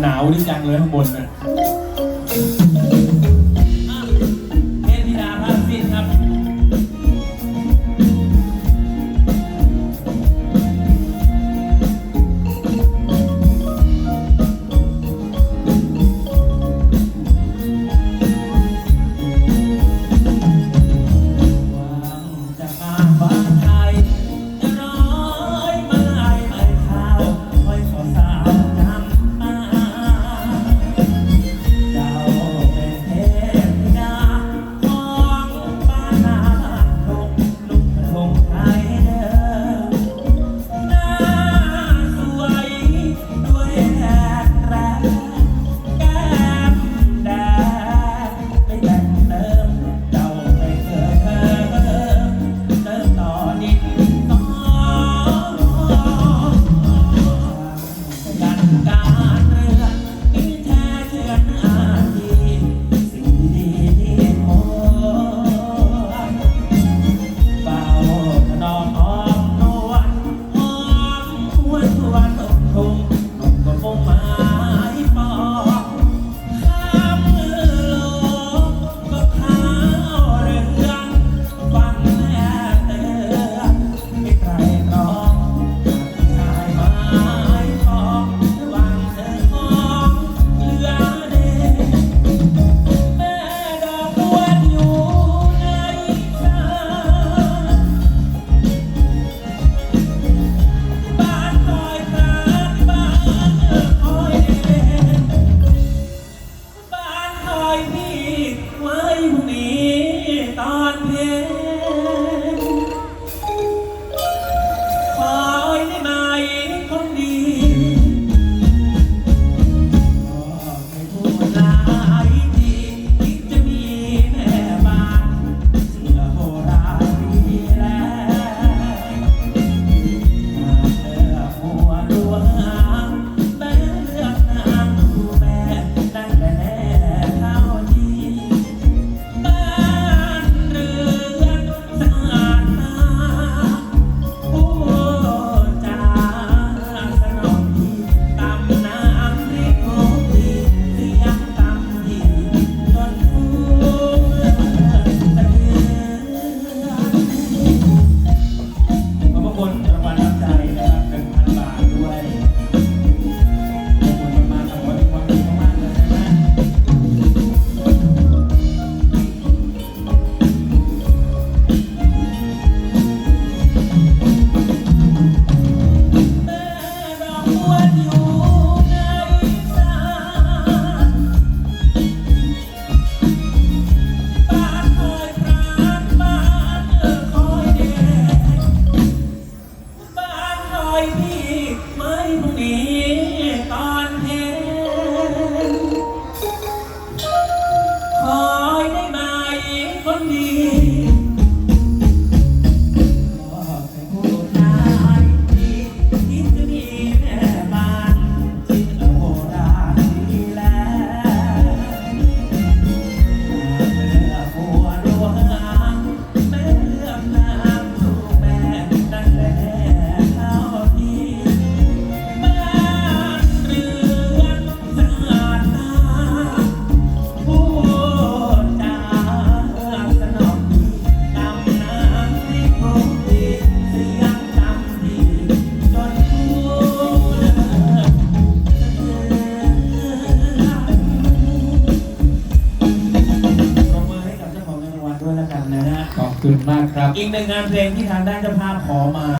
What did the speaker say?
หนาวนี่จังเลยข้างบนเนี่ย คุณมากครับ อีกหนึ่งงานเพลงที่ทางด้านเจ้าภาพขอมา